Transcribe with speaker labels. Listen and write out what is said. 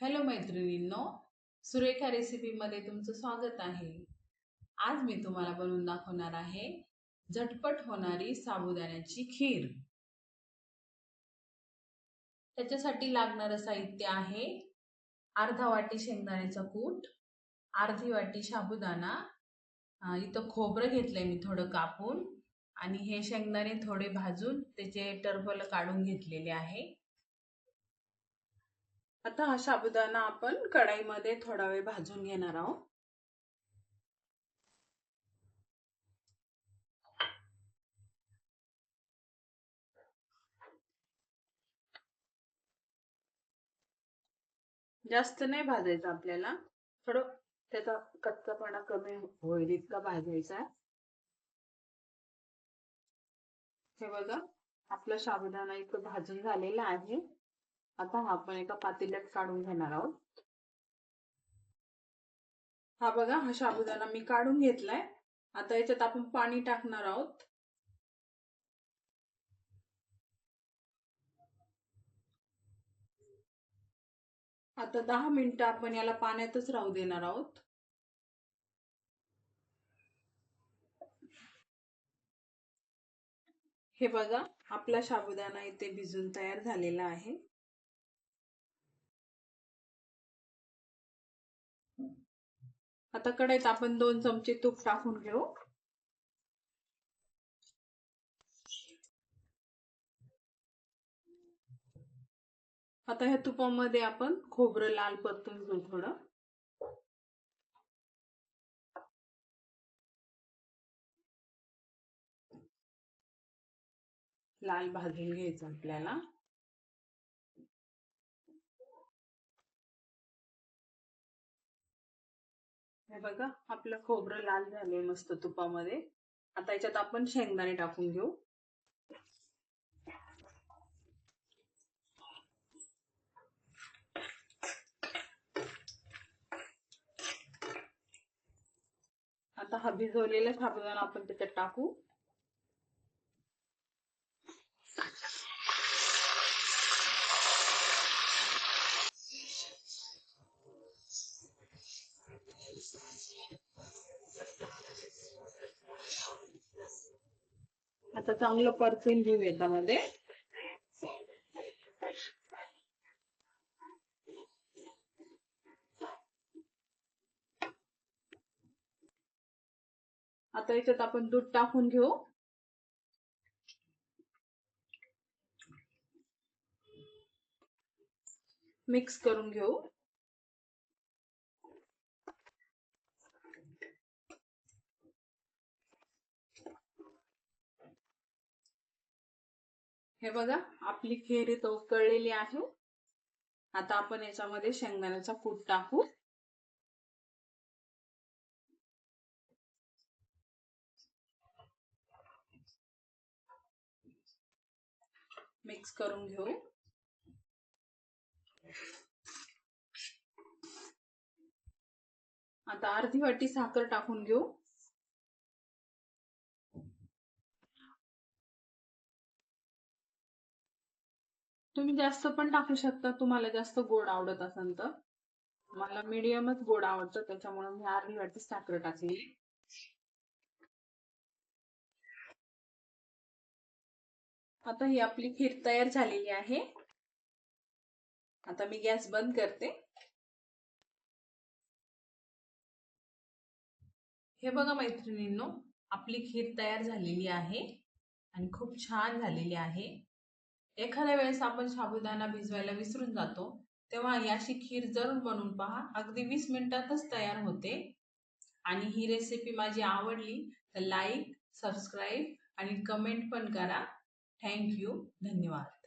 Speaker 1: Hello मैत्रिणींनो सुरेखा रेसिपीमध्ये तुमचं स्वागत आहे. आज मी तुम्हाला बनवून दाखवणार आहे झटपट होणारी साबुदाण्याची खीर. त्याच्यासाठी लागणारं साहित्य आहे अर्धा वाटी शेंगदाण्याचा कूट अर्धी वाटी साबुदाणा. इथं खोबरं घेतलंय मी थोडं कापून आणि हे शेंगदाणे थोडे भाजून त्याचे टरफल काढून घेतलेले आहे. आता हा साबुदाणा आपण कढाईमध्ये थोडा वेळ भाजून घेणार आहोत. जास्त नाही भाजायचं आपल्याला. थोडं त्याचा कच्चापणा कमी होईल इतका भाजायचा हे बघा आपला साबुदाणा इतकं भाजून झालेला आहे. आता हा आपण एका पातेल्यात काढून घेणार आहोत. हा बघा हा साबुदाणा मी काढून घेतलाय. आता याच्यात आपण पाणी टाकणार आहोत. आता दहा मिनिटं आपण याला पाण्यातच राहू देणार आहोत. हे बघा आपला साबुदाणा इथे भिजून तयार झालेला आहे. आता कढईत आपण दोन चमचे तूप टाकून घेऊ. आता ह्या तुपामध्ये आपण खोबरं लाल परतून घेऊ थोडं. लाल भाजून घ्यायचं आपल्याला. हे बघा आपलं खोबरं लाल झालंय मस्त तुपामध्ये. आता याच्यात आपण शेंगदाणे टाकून घेऊ. आता हा भिजवलेला साबुदाणा आपण त्याच्यात टाकू. आता चांगलं परतून घेऊ याच्यामध्ये. आता याच्यात आपण दूध टाकून घेऊ. मिक्स करून घेऊ. हे बघा आपली खेरी तो उकळलेली आहे. आता आपण याच्यामध्ये शेंगदाण्याचा कूट टाकू. मिक्स करून घेऊ. आता अर्धी वाटी साखर टाकून घेऊ. तुम्ही जास्त पण टाकू शकता तुम्हाला जास्त गोड आवडत असेल तर. मला मीडियमच गोड आवडतं त्याच्यामुळे मी अर्धी वाटी साखर टाकली. आता ही आपली खीर तयार झालेली आहे. आता मी गॅस बंद करते. हे बघा मैत्रिणींनो आपली खीर तयार झालेली आहे आणि खूप छान झालेली आहे. एखाद्या वेळेस आपण साबुदाणा भिजवायला विसरून जातो तेव्हा याची खीर जरूर बनवून पहा. अगदी वीस मिनिटातच तयार होते. आणि ही रेसिपी माझी आवडली तर लाईक सबस्क्राईब आणि कमेंट पण करा. थँक्यू धन्यवाद.